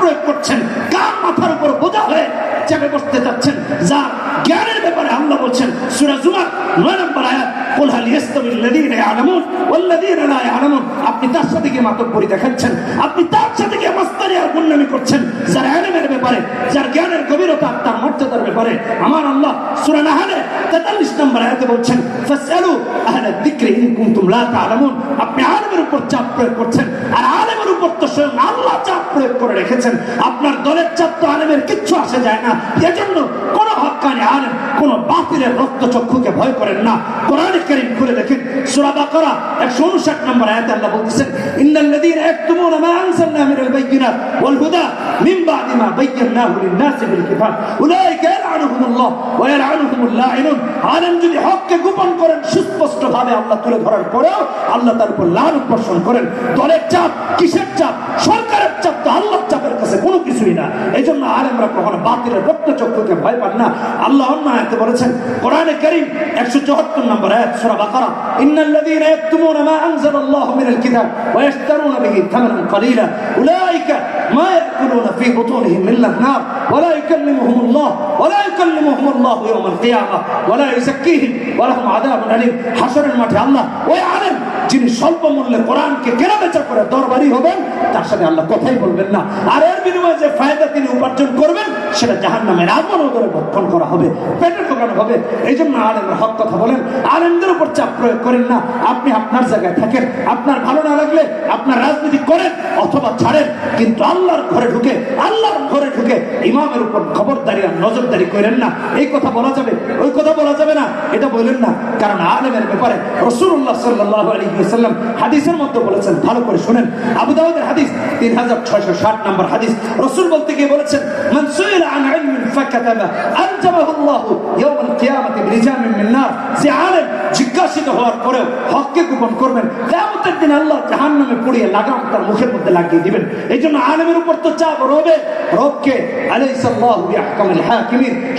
প্রয়োগ করছেন, কার মাথার উপর বোঝা হয়ে চেপে বসতে চাচ্ছেন যার জ্ঞানের ব্যাপারে আল্লাহ বলছেন। সূরা 9 নম্বর আয়াত আপনি ব্যাপারে আমার আল্লাহ সূরা নাহলে 43 নম্বর আয়াতে বলছেন আলেমের উপর চাপ প্রয়োগ করছেন, আর স্বয়ং আল্লাহ চাপ প্রয়োগ করে রেখেছেন। আপনার দলের চাপ তো আলেমের কিচ্ছু আসে যায় না। এজন্য কোন হক্কানি আলেম, কোন বাতিলের রক্ত চক্ষুকে ভয় করেন না। কোরআন কারীম খুলে দেখেন, সূরা বাকারা 159 নম্বর আয়াতে আল্লাহ বলতেছেন, ইন্নাল্লাযীনা ইয়াকতুমুনা মা আনজালনা মিনাল বাইয়িনাত ওয়াল হুদা মিন আলেম গোপন করেন সুস্পষ্ট ভাবে আল্লাহ তুলে ধরার আল্লাহ তার উপর লাল বর্ষণ করেন। দলের চাপ, কিসের চাপ? সরকারের চাপ তো আল্লাহর চাপের কাছে কিছুই না। এই জন্য আলেমরা কখনো বাতিলের রক্ত চক্ষুকে ভয় পান না। আল্লাহ আয়াতে বলেছেন, কোরআনে করিম একশো চুয়াত্তর নম্বর আয়াত, সূরা বাকারা, ইন্নাল্লাযীনা ইয়াকতুমুনা মা আনজালাল্লাহু মিনাল কিতাব ওয়া ইয়াশতারুনা বিহি থামানান কলিলা উলাইকা মা ইয়াকুলুনা ফি বুতুনিহিম মিল্লাত নার ওয়া লা মাঠে যিনি স্বল্প মূল্যে কোরআনকে কেনা বেচা করে দরবারি হবেন, তার সাথে আল্লাহ কথাই বলবেন না। আর এর বিনিময়ে যে ফায়দা তিনি উপার্জন করবেন, সেটা জাহান নামের আগুন ওদের ভক্ষণ করা হবে পেটে ঢোকানো হবে। এই জন্য আলেমের হক কথা বলেন, আলেমদের উপর চাপ প্রয়োগ করেন না। আপনি আপনার জায়গায় থাকেন, আপনার ভালো না লাগলে আপনার রাজনীতি করেন অথবা ছাড়েন, কিন্তু আল্লাহর ঘরে ঢুকে, আল্লাহর ঘরে ঢুকে ইমামের উপর খবরদারি আর নজরদারি করেন না। এই কথা বলা যাবে, ওই কথা বলা যাবে না, এটা বলেন না। কারণ আলেমের ব্যাপারে রসুল্লাহ সাল্লাহ আলী হাদিসের মধ্যে বলেছেন, ভালো করে শুনেন। আবু দাউদের হাদিস তিন হাজার ছয়শো ষাট নম্বর হাদিস রসুল বলতে গিয়ে বলেছেন, মান সুইলা আন ইলমিন ফাকাতামা আনজামাহু ইয়াওমাল কিয়ামাতি বিরিজামিন মিন নার। যে আলেম জিজ্ঞাসিত হওয়ার পরেও হককে গোপন করবেন। কিয়ামতের দিন আল্লাহ জাহান্নামে পুড়িয়ে লাগাম তার মুখের মধ্যে লাগিয়ে দিবেন। এই জন্য আলেমের উপর তো চাপ রবে। রবকে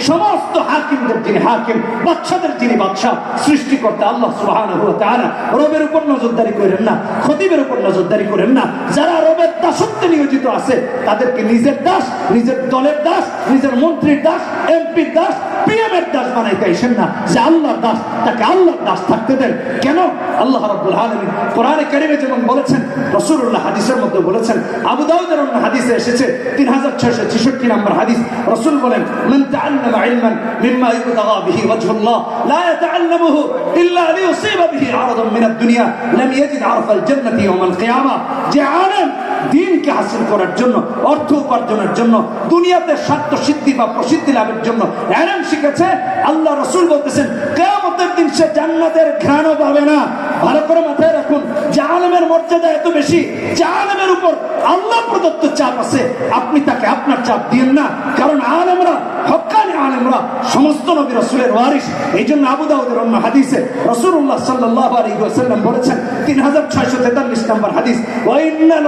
সমস্ত হাকিমদের যিনি হাকিম, বাদশাদের যিনি বাদশা সৃষ্টিকর্তা আল্লাহ সুবহানাহু রবের উপর নজরদারি করেন না, খতিবের উপর নজরদারি করেন না। যারা রবের দাসত্বে নিয়োজিত আছে, তাদেরকে নিজের দাস, নিজের দলের দাস, নিজের মন্ত্রীর দাস, এমপির দাস পিএম এর দাস বানাইতে আইসেন না, যে আল্লাহর দাস, তাকে আল্লাহর দাস থাকতে দেন। কেন? আল্লাহ রাব্বুল আলামিন কোরআনে কারিমে যেমন বলেছেন, রাসূলুল্লাহ হাদিসের মধ্যে বলেছেন, আবু দাউদের অন্য হাদিসে এসেছে 3666 নম্বর হাদিস। রাসূল বলেন, মান তাআল্লামা ইলমান মিম্মা ইবতাগা বিহি ওয়াজহুল্লাহ, লা ইয়াতাআল্লামুহু ইল্লা লিয়ুসিবা বিহি আরাদান মিনাদ দুনিয়া, লাম ইয়াজিদ আরফাল জান্নাতি ইয়াওমাল কিয়ামা। যে আলেম দিনকে হাসিল করার জন্য, অর্থ উপার্জনের জন্য, দুনিয়াতে স্বার্থ সিদ্ধি বা প্রসিদ্ধি লাভের জন্য এলেম শিখেছে। আল্লাহ রসুল বলতেছেন, কেয়ামতের দিন সে জান্নাতের ঘ্রাণও পাবে না। ভালো করে মাথায় রাখুন, যে আলেমের মর্যাদা এত বেশি, যে আলেমের উপর আল্লাহ প্রদত্ত চাপ আছে, আপনি তাকে আপনার চাপ দিয়েন না। কারণ আলেমরা, হকানি আলেমরা, সমস্ত নবী রসুলের ওয়ারিস এই জন্য আবু দাউদের অন্য হাদিসে রসুল্লাহ সাল্লাহ আলী বলেছেন, তিন হাজার ছয়শো তেতাল্লিশ নম্বর হাদিস ওয়াইন্নাল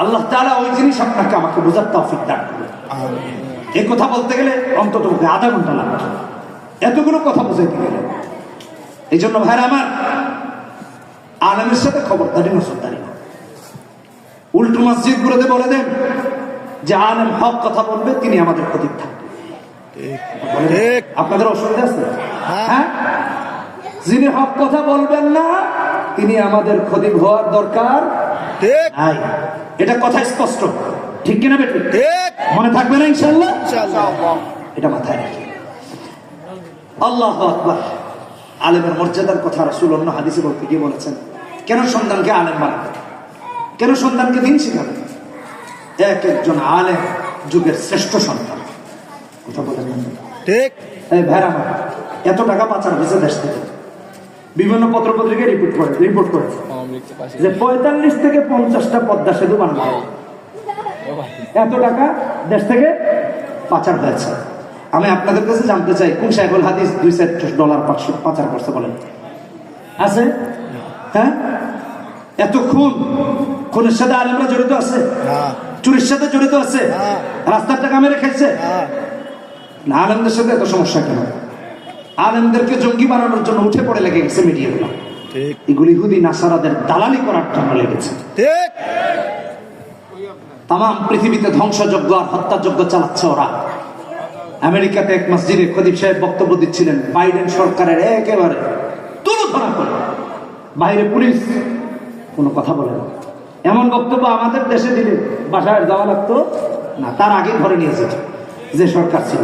আল্লাহ তাআলা ওই জিনিস আপনাকে আমাকে বোঝার তৌফিক দান করবে এই কথা বলতে গেলে অন্তত আধা ঘণ্টা লাগবে। এতগুলো কথা বুঝাইতে গেলে। এই জন্য ভাইরা আমার আলমের সাথে খবরদারি নজরদারি না উল্টো মসজিদ গুলোতে বলে দেন যে আলেম হক কথা বলবে তিনি আমাদের প্রতীক থাকবে। আপনাদের অসুবিধা আছে? হ্যাঁ? যিনি হক কথা বলবেন না তিনি আমাদের খতিব হওয়ার দরকার। ঠিক। এটা কথা স্পষ্ট। ঠিক কিনা বেটি? ঠিক। মনে থাকবে না ইনশাল্লাহ এটা মাথায় রাখি। আল্লাহ আকবার। আলেমের মর্যাদার কথা রাসূল অন্য হাদিসে বলতে গিয়ে বলেছেন কেন সন্তানকে আলেম বানাবে? কেন সন্তানকে দিন শিখাবে? এক একজন আলেম যুগের শ্রেষ্ঠ সন্তান। কথা বলে ঠিক। এই ভেড়া এত টাকা পাচার হয়েছে দেশ থেকে। বিভিন্ন পত্র পত্রিকায় রিপোর্ট করে। রিপোর্ট করেছে যে পঁয়তাল্লিশ থেকে পঞ্চাশটা পদ্মা সেতু বানানো হবে। এত টাকা দেশ থেকে পাচার হয়েছে। আমি আপনাদের কাছে জানতে চাই কোন সাহেবুল হাদিস দুই চার ডলার পাঁচশো পাচার করছে বলেন? আছে? হ্যাঁ? এত খুন? খুনের সাথে আলেমরা জড়িত আছে? চুরির সাথে জড়িত আছে। রাস্তার টাকা মেরে না আলেমদের সাথে এত সমস্যা কেন? আলেমদেরকে জঙ্গি বানানোর জন্য উঠে পড়ে লেগে গেছে মিডিয়াগুলো। ঠিক। এগুলি হুদি নাসারাদের দালালি করার জন্য লেগেছে। তাম পৃথিবীতে ধ্বংসযজ্ঞ আর হত্যাযজ্ঞ চালাচ্ছে ওরা। আমেরিকাতে এক মসজিদে খদিব সাহেব বক্তব্য দিচ্ছিলেন বাইডেন সরকারের একেবারে তুলোধনা করে। বাইরে পুলিশ কোনো কথা বলে না। এমন বক্তব্য আমাদের দেশে দিলে বাসায় যাওয়া লাগতো না তার আগে ধরে নিয়ে যেত যে সরকার ছিল।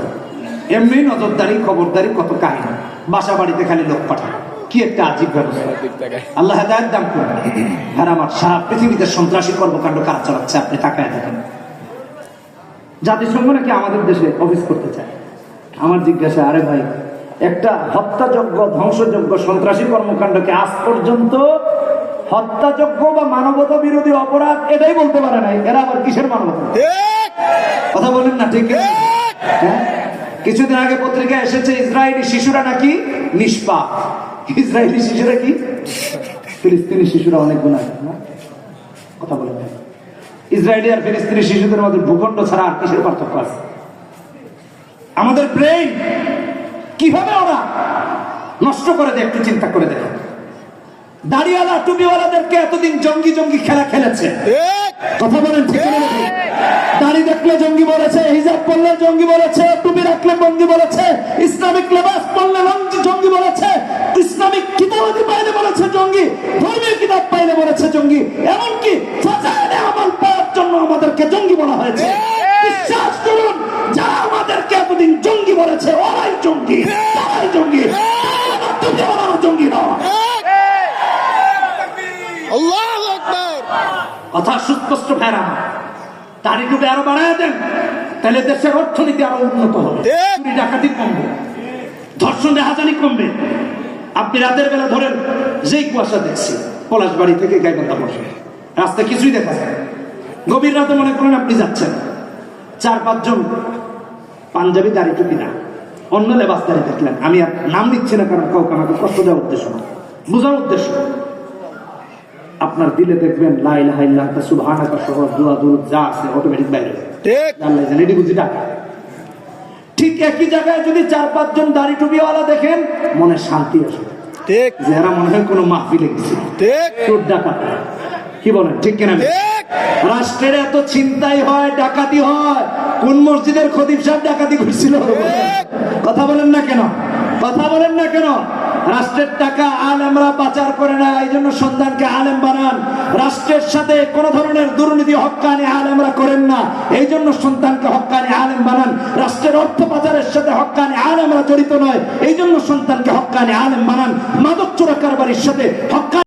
এমনি নজরদারি খবরদারি কত কাহিনী। বাসা বাড়িতে খালি লোক পাঠায়। কি একটা আজীব ব্যবস্থা। আল্লাহ হেদায়ত দান করুন। হ্যাঁ আমার সারা পৃথিবীতে সন্ত্রাসী কর্মকাণ্ড কাজ চালাচ্ছে আপনি তাকায় দেখেন। জাতিসংঘ নাকি আমাদের দেশে অফিস করতে চায়? আমার জিজ্ঞাসা আরে ভাই একটা হত্যাযজ্ঞ ধ্বংসযজ্ঞ সন্ত্রাসী কর্মকাণ্ডকে আজ পর্যন্ত হত্যাযজ্ঞ বা মানবতা বিরোধী অপরাধ এটাই বলতে পারে নাই। এরা আবার কিসের মানবতা? কথা বলেন না ঠিক। হ্যাঁ? কিছুদিন আগে পত্রিকা এসেছে, ইসরায়েলি শিশুরা নাকি নিষ্পা ইসরায়েলি শিশুরা কি? ফিলিস্তিনি শিশুরা অনেক গুণা কথা বলে। ইসরায়েলি আর ফিলিস্তিনি শিশুদের মধ্যে ভূখণ্ড ছাড়া আর কিসের পার্থক্য আছে? আমাদের ব্রেইন কীভাবে ওরা নষ্ট করে দেয় একটু চিন্তা করে দেখেন। দাড়িওয়ালা টুপিওয়ালাদেরকে এতদিন জঙ্গি জঙ্গি খেলা খেলেছে। কথা বলেন ঠিক? দাড়ি দেখলে জঙ্গি বলেছে হিজাব পরলে জঙ্গি বলেছে টুপি রাখলে জঙ্গি বলেছে ইসলামিক লেবাস পরলে জঙ্গি বলেছে ইসলামিক কিতাবাদি পাইলে বলেছে জঙ্গি ধর্মীয় কিতাব পাইলে বলেছে জঙ্গি। এমনকি আমল পাওয়ার জন্য আমাদেরকে জঙ্গি বলা হয়েছে। বিশ্বাস করুন যারা আমাদেরকে এতদিন জঙ্গি বলেছে ওরাই জঙ্গি। কথা সুস্পষ্ট ফেরা তারিখটুকু আরও বাড়ায় দেন তাহলে দেশের অর্থনীতি আরও উন্নত হবে। চুরি ডাকাতি কমবে ধর্ষণ রেহাজানি কমবে। আপনি রাতের বেলা ধরেন যেই কুয়াশা দেখছি পলাশ বাড়ি থেকে গাইবান্ধা বসে। রাস্তা কিছুই দেখা যায় না। গভীর রাতে মনে করেন আপনি যাচ্ছেন। চার পাঁচজন পাঞ্জাবি দাড়ি টুপি না অন্য লেবাস দাড়ি দেখলেন। আমি আর নাম নিচ্ছি না কারণ কাউকে আমাকে কষ্ট দেওয়ার উদ্দেশ্য না। বোঝার উদ্দেশ্য আপনার দিলে দেখবেন লাইল হাইল্লা সুবহানাকা সহ দোয়া দুরুদ যা আছে অটোমেটিক বাইরে ঠিক। আল্লাহ জানে এটি বুঝি ডাকে ঠিক একই জায়গায় যদি চার পাঁচজন দাড়ি টুপিওয়ালা দেখেন মনে শান্তি আসে ঠিক। যে এরা মনে হয় কোনো মাহফিলে গেছে। ঠিক। চোর ডাকাত। কি বলেন ঠিক কিনা রাষ্ট্রের এত চিন্তাই হয় ডাকাতি হয় কোন মসজিদের খতিব সাহেব ডাকাতি করছিল? কথা বলেন না কেন? কথা বলেন না কেন? রাষ্ট্রের টাকা আলেমরা পাচার করে না এই জন্য সন্তানকে আলেম বানান। রাষ্ট্রের সাথে কোন ধরনের দুর্নীতি, হকানি আলেমরা করেন না এই জন্য সন্তানকে হকানি আলেম বানান। রাষ্ট্রের অর্থ পাচারের সাথে হকানি আলেমরা জড়িত নয় এই জন্য সন্তানকে হকানি আলেম বানান। মাদক চোরা কারবারির সাথে হক্কানি